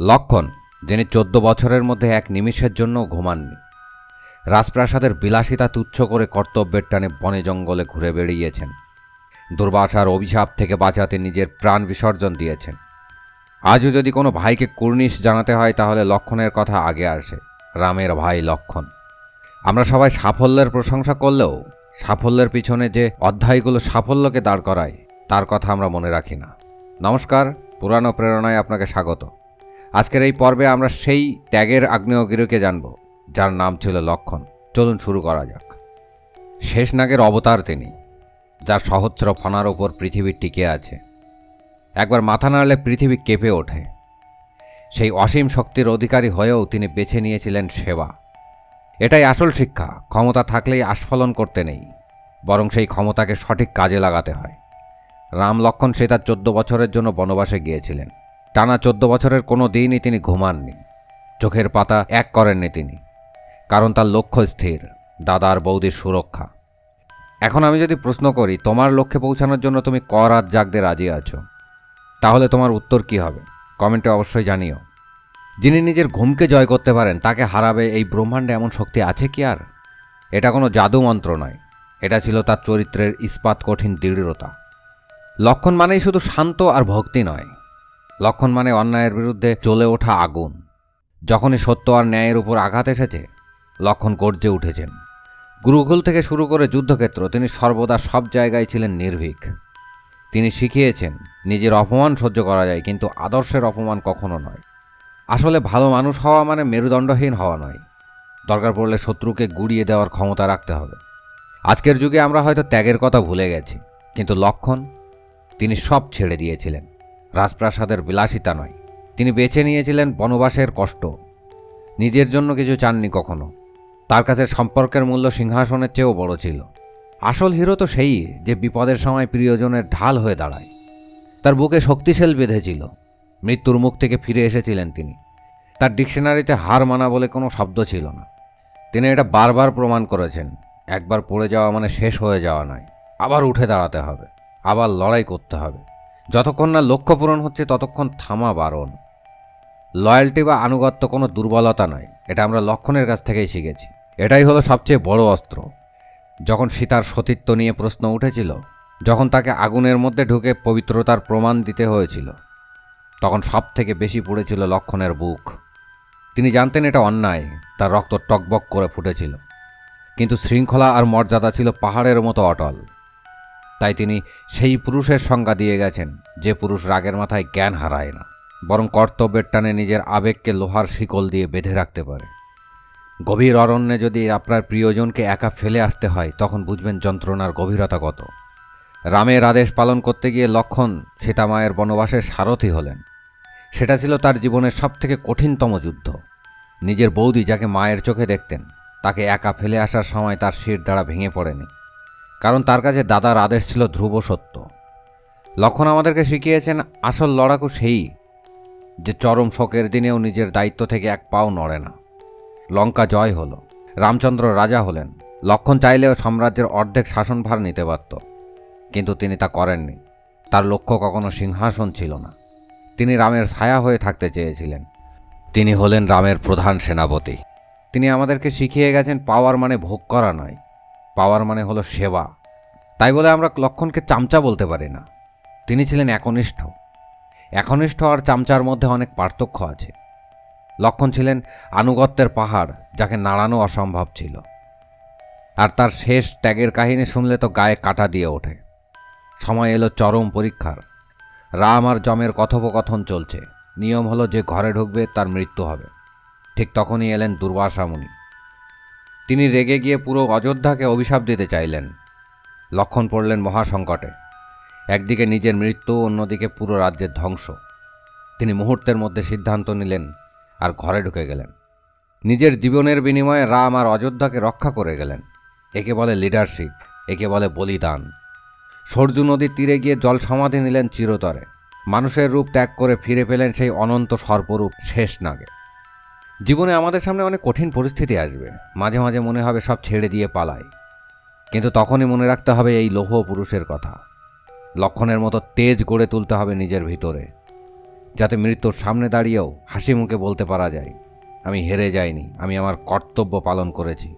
লক্ষণ, যিনি চোদ্দ বছরের মধ্যে এক নিমিষের জন্য ঘুমাননি। রাজপ্রাসাদের বিলাসিতা তুচ্ছ করে কর্তব্যের টানে বনে জঙ্গলে ঘুরে বেড়িয়েছেন। দুর্বাসার অভিশাপ থেকে বাঁচাতে নিজের প্রাণ বিসর্জন দিয়েছেন। আজও যদি কোনো ভাইকে কুর্নিশ জানাতে হয়, তাহলে লক্ষণের কথা আগে আসে। রামের ভাই লক্ষণ। আমরা সবাই সাফল্যের প্রশংসা করলেও, সাফল্যের পিছনে যে অধ্যায়গুলো সাফল্যকে দাঁড় করায়, তার কথা আমরা মনে রাখি না। নমস্কার, পুরানো প্রেরণায় আপনাকে স্বাগত। আজকের এই পর্বে আমরা সেই ত্যাগের আগ্নেয়গিরিকে জানব, যার নাম ছিল লক্ষণ। চলুন শুরু করা যাক। শেষ নাগের অবতার তিনি, যার সহস্র ফনার ওপর পৃথিবী টিকে আছে। একবার মাথা নাড়লে পৃথিবী কেঁপে ওঠে। সেই অসীম শক্তির অধিকারী হয়েও তিনি বেছে নিয়েছিলেন সেবা। এটাই আসল শিক্ষা, ক্ষমতা থাকলেই আস্ফলন করতে নেই, বরং সেই ক্ষমতাকে সঠিক কাজে লাগাতে হয়। রাম লক্ষণ সে তার চোদ্দ বছরের জন্য বনবাসে গিয়েছিলেন। টানা চোদ্দ বছরের কোনো দিনই তিনি ঘুমাননি। চোখের পাতা এক করেননি তিনি। কারণ তার লক্ষ্য স্থির, দাদার বৌদির সুরক্ষা। এখন আমি যদি প্রশ্ন করি, তোমার লক্ষ্যে পৌঁছানোর জন্য তুমি ক রাত জাগতে রাজি আছো? তাহলে তোমার উত্তর কি হবে? কমেন্টে অবশ্যই জানিও। যিনি নিজের ঘুমকে জয় করতে পারেন, তাকে হারাবে এই ব্রহ্মাণ্ডে এমন শক্তি আছে কি আর? এটা কোনো জাদু মন্ত্র নয়। এটা ছিল তার চরিত্রের ইস্পাত কঠিন দৃঢ়তা। লক্ষণ মানেই শুধু শান্ত আর ভক্তি নয়। লক্ষণ মানে অন্যায়ের বিরুদ্ধে জ্বলে ওঠা আগুন। যখনই সত্য আর ন্যায়ের উপর আঘাত এসেছে, লক্ষণ গর্জে উঠেছেন। গুরুকুল থেকে শুরু করে যুদ্ধক্ষেত্র, তিনি সর্বদা সব জায়গায় ছিলেন নির্ভীক। তিনি শিখিয়েছেন, নিজের অপমান সহ্য করা যায়, কিন্তু আদর্শের অপমান কখনো নয়। আসলে ভালো মানুষ হওয়া মানে মেরুদণ্ডহীন হওয়া নয়। দরকার পড়লে শত্রুকে গুড়িয়ে দেওয়ার ক্ষমতা রাখতে হবে। আজকের যুগে আমরা হয়তো ত্যাগের কথা ভুলে গেছি, কিন্তু লক্ষণ তিনি সব ছেড়ে দিয়েছিলেন। রাজপ্রাসাদের বিলাসিতা নয়। তিনি বেছে নিয়েছিলেন বনবাসের কষ্ট। নিজের জন্য কিছু চাননি কখনো। তার কাছে সম্পর্কের মূল্য সিংহাসনের চেয়েও বড় ছিল। আসল হিরো তো সেই যে বিপদের সময় প্রিয়জনের ঢাল হয়ে দাঁড়ায়। তার বুকে শক্তিশাল বেঁধেছিল মৃত্যুর মুখ থেকে ফিরে এসেছিলেন তিনি। তার ডিকশনারিতে হার মানা বলে কোনো শব্দ ছিল না। তিনি এটা বারবার প্রমাণ করেছেন, একবার পড়ে যাওয়া মানে শেষ হয়ে যাওয়া নয়। আবার উঠে দাঁড়াতে হবে। আবার লড়াই করতে হবে। যতক্ষণ না লক্ষ্য পূরণ হচ্ছে, ততক্ষণ থামা বারণ। লয়্যালটি বা আনুগত্য কোনো দুর্বলতা নয়, এটা আমরা লক্ষণের কাছ থেকেই শিখেছি। এটাই হলো সবচেয়ে বড় অস্ত্র। যখন সীতার সতীত্ব নিয়ে প্রশ্ন উঠেছিল, যখন তাকে আগুনের মধ্যে ঢুকে পবিত্রতার প্রমাণ দিতে হয়েছিল, তখন সব থেকে বেশি পড়েছিল লক্ষণের বুক। তিনি জানতেন এটা অন্যায়, তার রক্ত টকবক করে ফুটেছিল। কিন্তু শৃঙ্খলা আর মর্যাদা ছিল পাহাড়ের মতো অটল। তাই তিনি সেই পুরুষের সংজ্ঞা দিয়ে গেছেন, যে পুরুষ রাগের মাথায় জ্ঞান হারায় না, বরং কর্তব্যের টানে নিজের আবেগকে লোহার শিকল দিয়ে বেঁধে রাখতে পারে। গভীর অরণ্যে যদি আপনার প্রিয়জনকে একা ফেলে আসতে হয়, তখন বুঝবেন যন্ত্রণার গভীরতা কত। রামের আদেশ পালন করতে গিয়ে লক্ষণ সীতামায়ের বনবাসের সারথি হলেন। সেটা ছিল তার জীবনের সবথেকে কঠিনতম যুদ্ধ। নিজের বৌদি যাকে মায়ের চোখে দেখতেন, তাকে একা ফেলে আসার সময় তার শির দ্বারা ভেঙে পড়েনি। কারণ তার কাছে দাদার আদেশ ছিল ধ্রুব সত্য। লক্ষণ আমাদেরকে শিখিয়েছেন, আসল লড়াকু সেই যে চরম শোকের দিনেও নিজের দায়িত্ব থেকে এক পাও নড়ে না। লঙ্কা জয় হলো, রামচন্দ্র রাজা হলেন। লক্ষণ চাইলেও সাম্রাজ্যের অর্ধেক শাসনভার নিতে পারত কিন্তু তিনি তা করেননি। তার লক্ষ্য কখনো সিংহাসন ছিল না। তিনি রামের ছায়া হয়ে থাকতে চেয়েছিলেন। তিনি হলেন রামের প্রধান সেনাপতি। তিনি আমাদেরকে শিখিয়ে গেছেন, পাওয়ার মানে ভোগ করা নয়। পাওয়ার মানে হলো সেবা। তাই বলে আমরা লক্ষণকে চামচা বলতে পারি না। তিনি ছিলেন একনিষ্ঠ। একনিষ্ঠ আর চামচার মধ্যে অনেক পার্থক্য আছে। লক্ষণ ছিলেন আনুগত্যের পাহাড়, যাকে নাড়ানো অসম্ভব ছিল। আর তার শেষ ত্যাগের কাহিনী শুনলে তো গায়ে কাটা দিয়ে ওঠে। সময় এলো চরম পরীক্ষার। রাম আর জমের কথোপকথন চলছে। নিয়ম হলো যে ঘরে ঢুকবে তার মৃত্যু হবে। ঠিক তখনই এলেন দুর্বাসা মুনি। তিনি রেগে গিয়ে পুরো অযোধ্যাকে অভিশাপ দিতে চাইলেন। লক্ষণ পড়লেন মহাসংকটে। একদিকে নিজের মৃত্যু, অন্যদিকে পুরো রাজ্যের ধ্বংস। তিনি মুহূর্তের মধ্যে সিদ্ধান্ত নিলেন আর ঘরে ঢুকে গেলেন। নিজের জীবনের বিনিময়ে রাম আর অযোধ্যাকে রক্ষা করে গেলেন। একে বলে লিডারশিপ, একে বলে বলিদান। সরজু নদীর তীরে গিয়ে জল সমাধি নিলেন চিরতরে। মানুষের রূপ ত্যাগ করে ফিরে পেলেন সেই অনন্ত সর্পরূপ শেষ নাগে জীবনে আমাদের সামনে অনেক কঠিন পরিস্থিতি আসবে। মাঝে মাঝে মনে হবে সব ছেড়ে দিয়ে পালাই। কিন্তু তখনই মনে রাখতে হবে এই লৌহ পুরুষের কথা। লক্ষণের মতো তেজ গড়ে তুলতে হবে নিজের ভিতরে। যাতে মৃত্যুর সামনে দাঁড়িয়েও হাসি মুখে বলতে পারা যায়, আমি হেরে যাইনি, আমি আমার কর্তব্য পালন করেছি।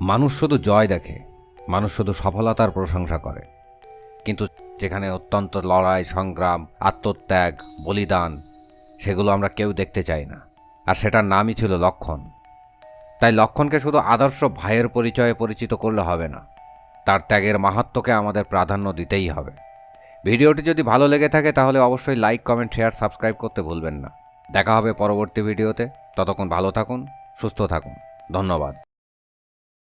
মানুষ শুধু জয় দেখে, মানুষ শুধু সফলতার প্রশংসা করে। কিন্তু যেখানে অত্যন্ত লড়াই, সংগ্রাম, আত্মত্যাগ, বলিদান, সেগুলো আমরা কেউ দেখতে চাই না। আর সেটার নামই ছিল লক্ষণ। তাই লক্ষণকে শুধু আদর্শ ভাইয়ের পরিচয়ে পরিচিত করলে হবে না, তার ত্যাগের মাহাত্মকে আমাদের প্রাধান্য দিতেই হবে। ভিডিওটি যদি ভালো লেগে থাকে তাহলে অবশ্যই লাইক, কমেন্ট, শেয়ার, সাবস্ক্রাইব করতে ভুলবেন না। দেখা হবে পরবর্তী ভিডিওতে। ততক্ষণ ভালো থাকুন, সুস্থ থাকুন। ধন্যবাদ।